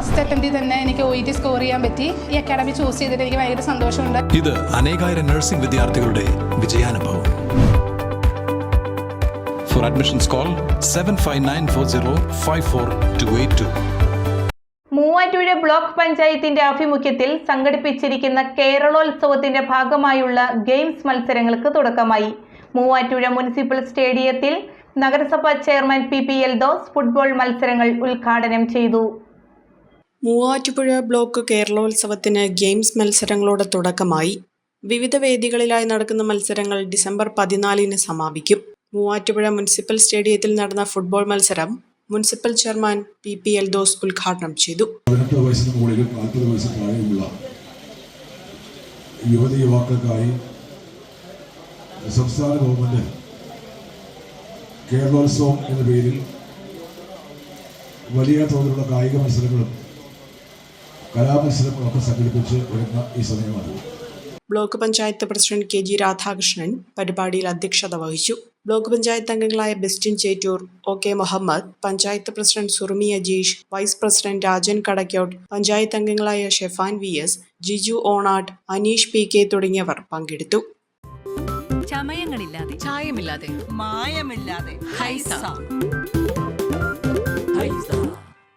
First അറ്റംപ്റ്റിൽ തന്നെ എനിക്ക് O E T score ചെയ്യാൻ പറ്റി. ഈ അക്കാഡമി ചൂസ് ചെയ്തിട്ട് എനിക്ക് ഭയങ്കര സന്തോഷമുണ്ട്. ഇത് അനേകായിരം നഴ്സിംഗ് വിദ്യാർത്ഥികളുടെ വിജയാനുഭവം. For admissions call seven five nine four zero five four two eight two Muvattupuzha block പഞ്ചായത്തിന്റെ ആഭിമുഖ്യത്തിൽ സംഘടിപ്പിച്ചിരിക്കുന്ന കേരളോത്സവത്തിന്റെ ഭാഗമായുള്ള ഗെയിംസ് മത്സരങ്ങൾക്ക് തുടക്കമായി. മൂവാറ്റുപുഴ മുനിസിപ്പൽ സ്റ്റേഡിയത്തിൽ നഗരസഭാ chairman P P Eldhose football മത്സരങ്ങൾ ഉദ്ഘാടനം ചെയ്തു. മൂവാറ്റുപുഴ ബ്ലോക്ക് കേരളോത്സവത്തിന് ഗെയിംസ് മത്സരങ്ങളോടെ തുടക്കമായി. വിവിധ വേദികളിലായി നടക്കുന്ന മത്സരങ്ങൾ ഡിസംബർ പതിനാലിന് സമാപിക്കും. മൂവാറ്റുപുഴ മുനിസിപ്പൽ സ്റ്റേഡിയത്തിൽ നടന്ന ഫുട്ബോൾ മത്സരം municipal chairman P P Eldhose ഉദ്ഘാടനം ചെയ്തു. യുവതി യുവാക്കൾക്കായി സംസ്ഥാന ഗവൺമെന്റ് കേരളോത്സവം എന്ന പേരിൽ വലിയ തോതിലുള്ള കായിക മത്സരങ്ങളും കലാമത്സരങ്ങളും ഒക്കെ സംഘടിപ്പിച്ച് വരുന്ന ഈ സമയമാണ് block panchayat president K G Radhakrishnan പരിപാടിയിൽ അധ്യക്ഷത വഹിച്ചു. ബ്ലോക്ക് പഞ്ചായത്ത് അംഗങ്ങളായ Bestin Chettoor O K Muhammad panchayat president Surumi Ajeesh vice president Rajan Kadakkot panchayat അംഗങ്ങളായ Shefan V S Jiju Onatt Aneesh P K തുടങ്ങിയവർ പങ്കെടുത്തു. ചമയങ്ങളില്ലാതെ. ചായമില്ലാതെ. മായമില്ലാതെ. ഹൈസ. ഹൈസ.